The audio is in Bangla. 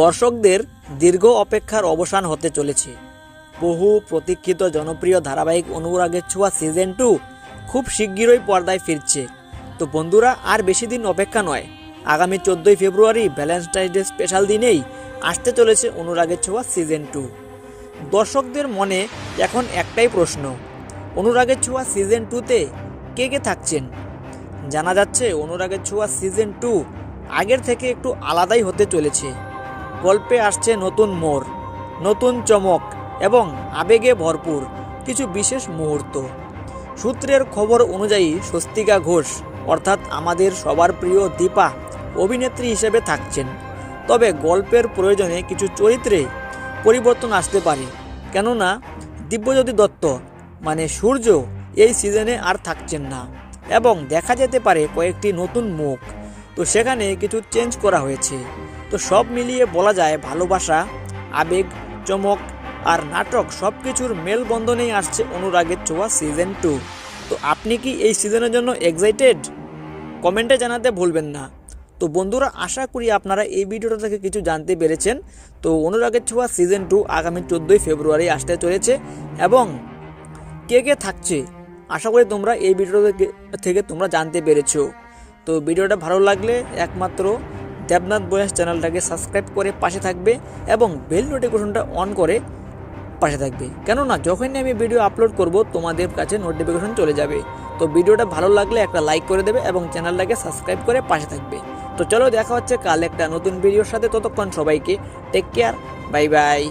দর্শকদের দীর্ঘ অপেক্ষার অবসান হতে চলেছে। বহু প্রতীক্ষিত জনপ্রিয় ধারাবাহিক অনুরাগের ছোঁয়া সিজন টু খুব শিগগিরই পর্দায় ফিরছে। তো বন্ধুরা, আর বেশি দিন অপেক্ষা নয়। আগামী চোদ্দোই ফেব্রুয়ারি ভ্যালেন্টাইন ডে স্পেশাল দিনেই আসতে চলেছে অনুরাগের ছোঁয়া সিজন টু। দর্শকদের মনে এখন একটাই প্রশ্ন, অনুরাগের ছোঁয়া সিজন টুতে কে কে থাকছেন? জানা যাচ্ছে, অনুরাগের ছোঁয়া সিজন টু আগের থেকে একটু আলাদাই হতে চলেছে। গল্পে আসছে নতুন মোড়, নতুন চমক এবং আবেগে ভরপুর কিছু বিশেষ মুহূর্ত। সূত্রের খবর অনুযায়ী স্বস্তিকা ঘোষ, অর্থাৎ আমাদের সবার প্রিয় দীপা, অভিনেত্রী হিসেবে থাকছেন। তবে গল্পের প্রয়োজনে কিছু চরিত্রে পরিবর্তন আসতে পারে। কেননা, দিব্যজ্যোতি দত্ত মানে সূর্য, এই সিজনে আর থাকছেন না। এবং দেখা যেতে পারে কয়েকটি নতুন মুখ। তো সেখানে কিছু চেঞ্জ করা হয়েছে। তো সব মিলিয়ে বলা যায় ভালোবাসা, আবেগ, চমক আর নাটক সব কিছুর মেলবন্ধনেই আসছে অনুরাগের ছোঁয়া সিজন টু তো আপনি কি এই সিজনের জন্য এক্সাইটেড কমেন্টে জানাতে ভুলবেন না। তো বন্ধুরা, আশা করি আপনারা এই ভিডিওটা থেকে কিছু জানতে পেরেছেন। তো অনুরাগের ছোঁয়া সিজন টু আগামী চোদ্দোই ফেব্রুয়ারি আসতে চলেছে এবং কে কে থাকছে? আশা করি তোমরা এই ভিডিও থেকে- থেকে তোমরা জানতে পেরেছ। তো ভিডিওটা ভালো লাগলে একমাত্র দেবনাথ বয়াস চ্যানেলটাকে সাবস্ক্রাইব করে পাশে থাকবে এবং বেল নোটিফিকেশনটা অন করে পাশে থাকবে। কেননা, যখনই আমি ভিডিও আপলোড করব, তোমাদের কাছে নোটিফিকেশন চলে যাবে। তো ভিডিওটা ভালো লাগলে একটা লাইক করে দেবে এবং চ্যানেলটাকে সাবস্ক্রাইব করে পাশে থাকবে। তো চলো দেখা হচ্ছে কাল একটা নতুন ভিডিওর সাথে। ততক্ষণ সবাইকে টেক কেয়ার বাই বাই